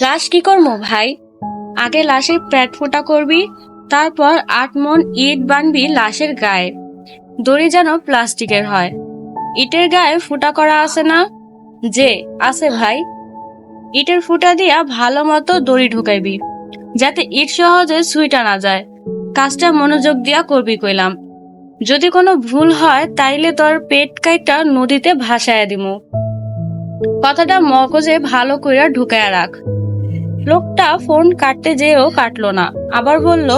লাশ কি করব ভাই? আগে লাশের প্যাট ফোটা করবি, তারপর আট মন ইট বানবি লাশের গায়ে। দড়ি যেন প্লাস্টিকের হয়। ইটের গায়ে ফুটা করা আছে না? যে, আছে ভাই। ইটের ফুটা দিয়া ভালো মতো দড়ি ঢুকাইবি, যাতে ইট সহজে সুইটা না যায়। কাজটা মনোযোগ দিয়া করবি কইলাম। যদি কোনো ভুল হয়, তাইলে তোর পেট কাইটা নদীতে ভাসায় দিমু। কথাটা মগজে ভালো কইরা ঢুকায়া রাখ। লোকটা ফোন কাটতে যেও কাটলো না, আবার বলল,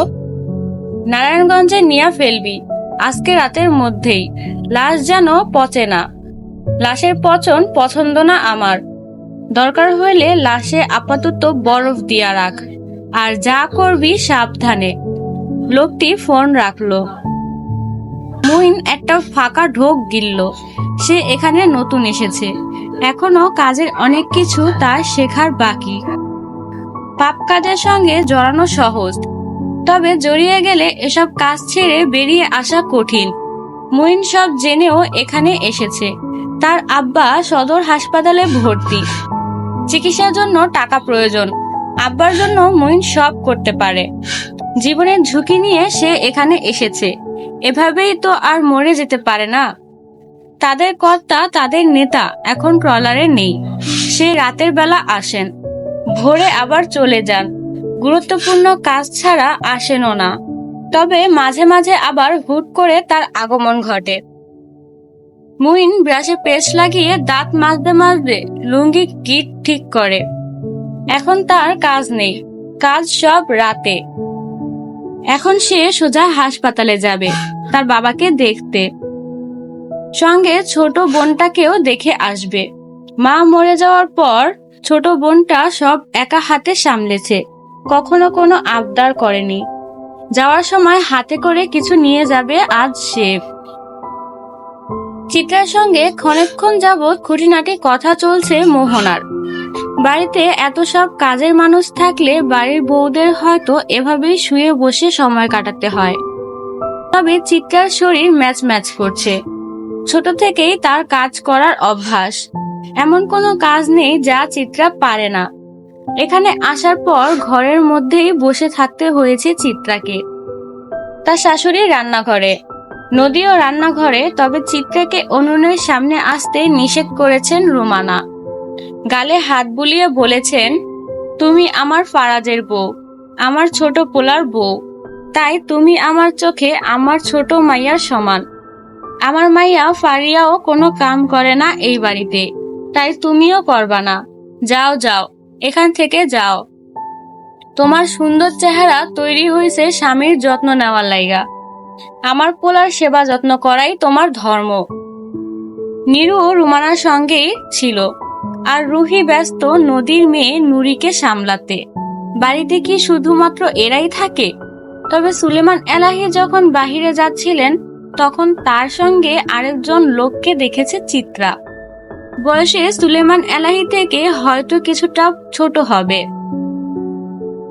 নারায়ণগঞ্জে নিয়া ফেলবি, আজকে রাতের মধ্যেই। লাশ যেন পচে না। লাশের পচন পছন্দ না আমার। দরকার হইলে লাশে আপাতত বরফ দিয়া রাখ, আর যা করবি সাবধানে। লোকটি ফোন রাখল। মুইন একটা ফাঁকা ঢোক গিলল, সে এখানে নতুন এসেছে। এখনও কাজের অনেক কিছু তার শেখার বাকি। পাপ কাজের সঙ্গে জড়ানো সহজ। তবে জড়িয়ে গেলে এসব কাজ ছেড়ে বেরিয়ে আসা কঠিন। মুইন সব জেনেও এখানে এসেছে। তার আব্বা সদর হাসপাতালে ভর্তি। চিকিৎসার জন্য টাকা প্রয়োজন। আব্বার জন্য মুইন সব করতে পারে। জীবনের ঝুঁকি নিয়ে সে এখানে এসেছে। এভাবেই তো আর মরে যেতে পারে না। তাদের কর্তা, তাদের নেতা এখন ট্রলারে নেই। সে রাতের বেলা আসেন। ভোরে আবার চলে যান। গুরুত্বপূর্ণ কাজ ছাড়া আসেনও না। তবে মাঝে মাঝে আবার হুট করে তার আগমন ঘটে। মুইন ব্রাশে পেস্ট লাগিয়ে দাঁত মাজতে মাজতে লুঙ্গি, গিট ঠিক করে। এখন তার কাজ নেই। কাজ সব রাতে। এখন সে সোজা হাসপাতালে যাবে, তার বাবাকে দেখতে। সঙ্গে ছোট বোনটাকেও দেখে আসবে। মা মরে যাওয়ার পর ছোট বোনটা সব একা হাতে সামলেছে, কখনো কোনো আবদার করেনি। যাওয়ার সময় হাতে করে কিছু নিয়ে যাবে আজ সে। চিত্রার সঙ্গে ক্ষণেক্ষণ যাবৎ খুঁটিনাটি কথা চলছে মোহনার। বাড়িতে এত সব কাজের মানুষ থাকলে বাড়ির বউদের হয়তো এভাবেই শুয়ে বসে সময় কাটাতে হয়। তবে চিত্রার শরীর ম্যাচ ম্যাচ করছে। ছোট থেকেই তার কাজ করার অভ্যাস। এমন কোনো কাজ নেই যা চিত্রা পারে না। এখানে আসার পর ঘরের মধ্যেই বসে থাকতে হয়েছে চিত্রাকে। তার শাশুড়ি রান্নাঘরে। নদীও রান্নাঘরে, তবে চিত্রাকে উনুনের সামনে আসতে নিষেধ করেছেন রুমানা। গালে হাত বুলিয়ে বলেছেন, তুমি আমার ফারাজের বউ, আমার ছোট পোলার বউ। তাই তুমি আমার চোখে আমার ছোট মাইয়ার সমান। আমার মাইয়া ফারিয়াও কোনো কাম করে না এই বাড়িতে। তাই তুমিও করবা না। যাও যাও, এখান থেকে যাও। তোমার সুন্দর চেহারা তৈরি হয়েছে স্বামীর যত্ন নেওয়ার লাইগা। আমার পোলার সেবা যত্ন করাই তোমার ধর্ম। নিরু রুমানার সঙ্গেই ছিল, আর রুহি ব্যস্ত নদীর মেয়ে নুরিকে সামলাতে। বাড়িতে কি শুধুমাত্র এরাই থাকে? তবে সুলেমান এলাহি যখন বাহিরে যাচ্ছিলেন তখন তার সঙ্গে আরেকজন লোককে দেখেছে চিত্রা। বয়সে সুলেমান এলাহি থেকে হয়তো কিছুটা ছোট হবে।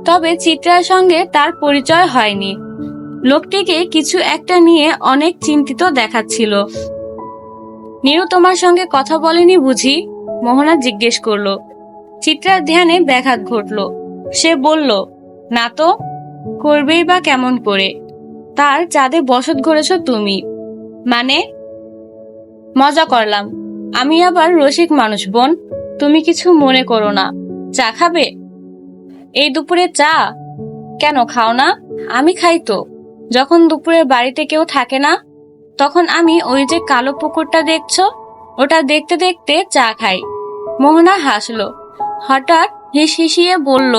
তবে চিত্রার সঙ্গে তার পরিচয় হয়নি। লোকটিকে কিছু একটা নিয়ে অনেক চিন্তিত দেখাচ্ছিল। নিরু তোমার সঙ্গে কথা বলেনি বুঝি? মোহনা জিজ্ঞেস করল। চিত্রার ধ্যানে ব্যাঘাত ঘটলো। সে বলল, না তো, করবেই বা কেমন করে? তার চাঁদে বসত গড়েছ তুমি। মানে? মজা করলাম। আমি আবার রসিক মানুষ, বোন। তুমি কিছু মনে করো না। চা খাবে? এই দুপুরে চা? কেন, খাও না? আমি খাই তো। যখন দুপুরে বাড়িতে কেউ থাকে না, তখন আমি ওই যে কালো পুকুরটা দেখছ, ওটা দেখতে দেখতে চা খাই। মোহনা হাসলো। হঠাৎ হিস হিসিয়ে বলল,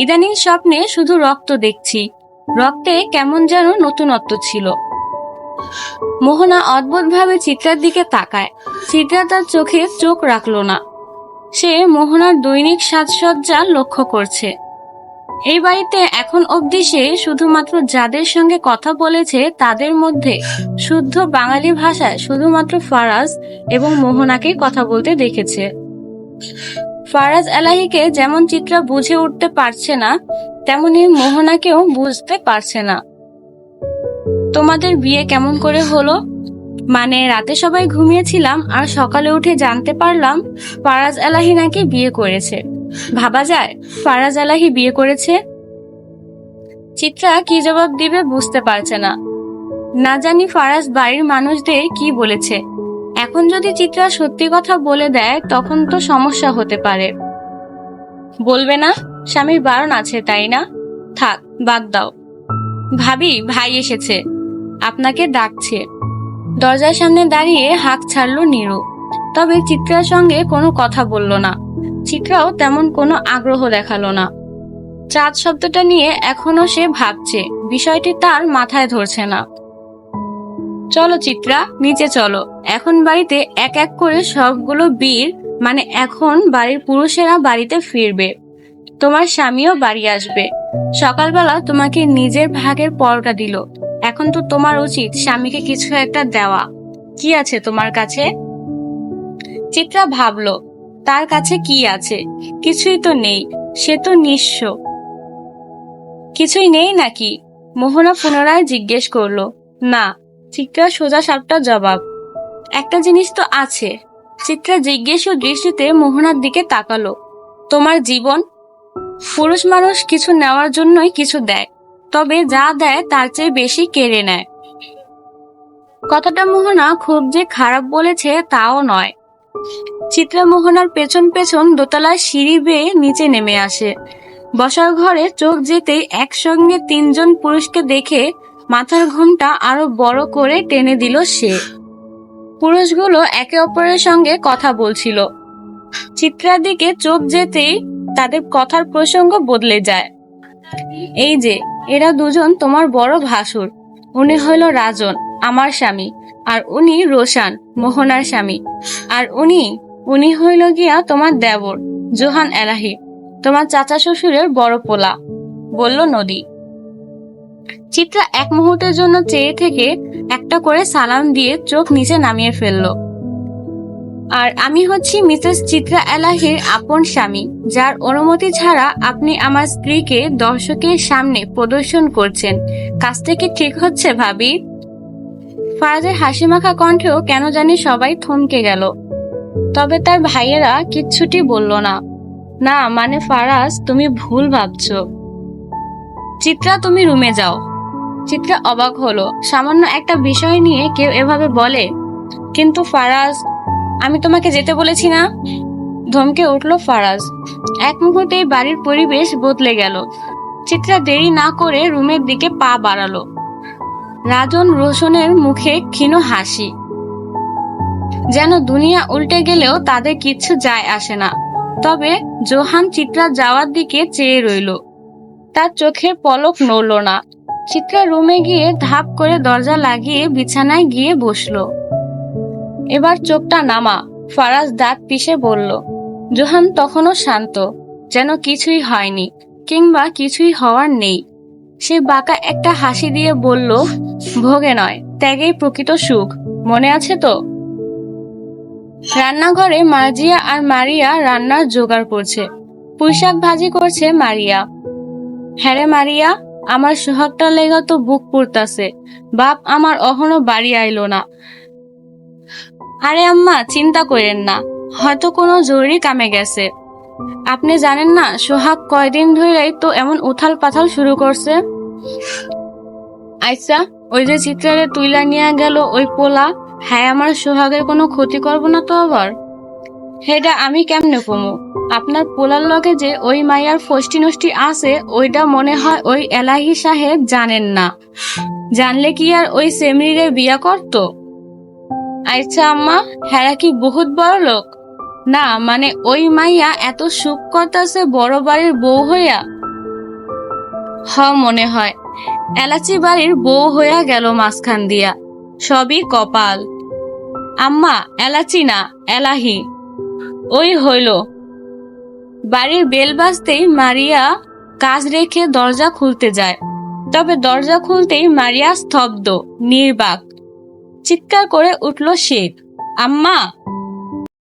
ইদানিং স্বপ্নে শুধু রক্ত দেখছি। রক্তে কেমন যেন নতুনত্ব ছিল। মোহনা অদ্ভুতভাবে চিত্রার দিকে তাকায়। চিত্রা তার চোখে চোখ রাখল না। সে মোহনার দৈনিক সাজসজ্জা লক্ষ্য করছে। এই বাড়িতে এখন অবধি সে শুধুমাত্র যাদের সঙ্গে কথা বলেছে তাদের মধ্যে শুদ্ধ বাঙালি ভাষায় শুধুমাত্র ফারাজ এবং মোহনাকে কথা বলতে দেখেছে। ফারাজ এলাহিকে যেমন চিত্রা বুঝে উঠতে পারছে না তেমনি মোহনাকেও বুঝতে পারছে না। তোমাদের বিয়ে কেমন করে হলো? মানে রাতে সবাই ঘুমিয়েছিলাম আর সকালে উঠে জানতে পারলাম ফারাজ এলাহি নাকি বিয়ে করেছে। ভাবা যায়, ফারাজ আলাহি বিয়ে করেছে? চিত্রা কি জবাব দিবে বুঝতে পারছে না। না জানি ফারাজ বাড়ির মানুষদের কি বলেছে। এখন যদি চিত্রা সত্যি কথা বলে দেয়, তখন তো সমস্যা হতে পারে। বলবে না? স্বামীর বারণ আছে, তাই না? থাক, বাদ দাও। ভাবি, ভাই এসেছে। আপনাকে ডাকছে। দরজার সামনে দাঁড়িয়ে হাত ছাড়লো নীরু। তবে চিত্রার সঙ্গে কোনো কথা বলল না। চিত্রাও তেমন কোনো আগ্রহ দেখাল না। চাঁদ শব্দটা নিয়ে এখনও সে ভাবছে, বিষয়টি তার মাথায় ধরছে না। চলো চিত্রা, নিচে চলো। এখন বাড়িতে এক এক করে সবগুলো বীর মানে এখন বাড়ির পুরুষেরা বাড়িতে ফিরবে। তোমার স্বামীও বাড়ি আসবে। সকালবেলা তোমাকে নিজের ভাগের পরোটা দিল। এখন তো তোমার উচিত স্বামীকে কিছু একটা দেওয়া। কি আছে তোমার কাছে? চিত্রা ভাবলো, তার কাছে কি আছে? কিছুই তো নেই, সে তো নিঃস্ব। কিছুই নেই নাকি? মোহনা পুনরায় জিজ্ঞেস করল, না, চিত্রা সোজা সাপটা জবাব। একটা জিনিস তো আছে। চিত্রা জিজ্ঞেস ও দৃষ্টিতে মোহনার দিকে তাকালো। তোমার জীবন পুরুষ মানুষ কিছু নেওয়ার জন্যই কিছু দেয়, তবে যা দেয় তার চেয়ে বেশি কেড়ে নেয়। কথাটা মোহনা খুব যে খারাপ বলেছে তাও নয়। চিত্রা মোহনার পেছন পেছন দোতলায় সিঁড়ি বেয়ে নিচে নেমে আসে। বসার ঘরে চোখ যেতেই একসঙ্গে তিনজন পুরুষকে দেখে মাথার ঘুমটা আরও বড় করে টেনে দিল সে। পুরুষগুলো একে অপরের সঙ্গে কথা বলছিল। চিত্রার দিকে চোখ যেতেই তাদের কথার প্রসঙ্গ বদলে যায়। এই যে, এরা দুজন তোমার বড় ভাসুর। উনি হইল রাজন, আমার স্বামী, আর উনি রোশান, মোহনার স্বামী। আর উনি উনি হইল গিয়া তোমার দেবর, জোহান এলাহি, তোমার চাচা শ্বশুরের বড় পোলা, বলল নদী। চিত্রা এক মুহূর্তের জন্য চেয়ে থেকে একটা করে সালাম দিয়ে চোখ নিচে নামিয়ে ফেলল। আর আমি হচ্ছি মিসেস চিত্রা এলাহির আপন স্বামী, যার অনুমতি ছাড়া আপনি আমার স্ত্রীকে দর্শকের সামনে প্রদর্শন করছেন। কাজটা কি ঠিক হচ্ছে, ভাবি? ফারাজের হাসিমাখা কণ্ঠেও কেন জানি সবাই থমকে গেল। তবে তার ভাইয়েরা কিচ্ছুটি বলল না। না মানে ফারাজ, তুমি ভুল ভাবছ। চিত্রা, তুমি রুমে যাও। চিত্রা অবাক হলো। সামান্য একটা বিষয় নিয়ে কেউ এভাবে বলে, কিন্তু ফারাজ আমি তোমাকে যেতে বলেছি না? ধমকে উঠল ফারাজ। এক মুহূর্তেই বাড়ির পরিবেশ বদলে গেল। চিত্রা দেরি না করে রুমের দিকে পা বাড়ালো। রাজন রোশনের মুখে ক্ষীণ হাসি। যেন দুনিয়া উল্টে গেলেও তাদের কিচ্ছু যায় আসে না। তবে জোহান চিত্রা যাওয়ার দিকে চেয়ে রইল। তার চোখের পলক নড়ল না। চিত্রা রুমে গিয়ে ধাপ করে দরজা লাগিয়ে বিছানায় গিয়ে বসল। এবার চোখটা নামা। ফারাজ দাঁত পিষে বলল, জোহান তখনও শান্ত, যেন কিছুই হয়নি, কিংবা কিছুই হওয়ার নেই। সে বাঁকা একটা হাসি দিয়ে বলল, ভোগে নয়, ত্যাগেই প্রকৃত সুখ, মনে আছে তো? রান্নাঘরে মার্জিয়া আর মারিয়া রান্নার জোগাড় করছে। পুঁইশাক ভাজি করছে মারিয়া। হ্যারে মারিয়া, আমার সোহাগটা লেগা তো বুক পুড়তাছে, বাপ আমার অহনো বাড়ি আইলো না। আরে আম্মা, চিন্তা করেন না। হয়তো কোনো জরুরি কামে গেছে। আপনি জানেন না, সোহাগ কয়দিন ধরেই তো এমন উথাল পাথাল শুরু করছে? আচ্ছা ওই যে চিত্রারে তুইলা নিয়ে গেল ওই পোলা হ্যাঁ আমার সোহাগের কোনো ক্ষতি করব না তো আবার? হেটা আমি কেমনে কমু? আপনার পোলার লগে যে ওই মাইয়ার ফষ্টি নষ্টি আছে ওইটা মনে হয় ওই এলাহি সাহেব জানেন না। জানলে কি আর ওই সেমরিরে বিয়া করতো? আচ্ছা আম্মা, হেরা কি বহুত বড় লোক? না মানে ওই মাইয়া এত সুখ করতেছে বড় বাড়ির বউ হইয়া? হ, মনে হয়। এলাচি বাড়ির বউ হইয়া গেল মাঝখান দিয়া। সবই কপাল। আম্মা, এলাচি না, এলাহি। ওই হইল। বাড়ির বেল বাজতেই মারিয়া কাজ রেখে দরজা খুলতে যায়। তবে দরজা খুলতেই মারিয়া স্তব্ধ, নির্বাক। চিৎকার করে উঠল শেখ আম্মা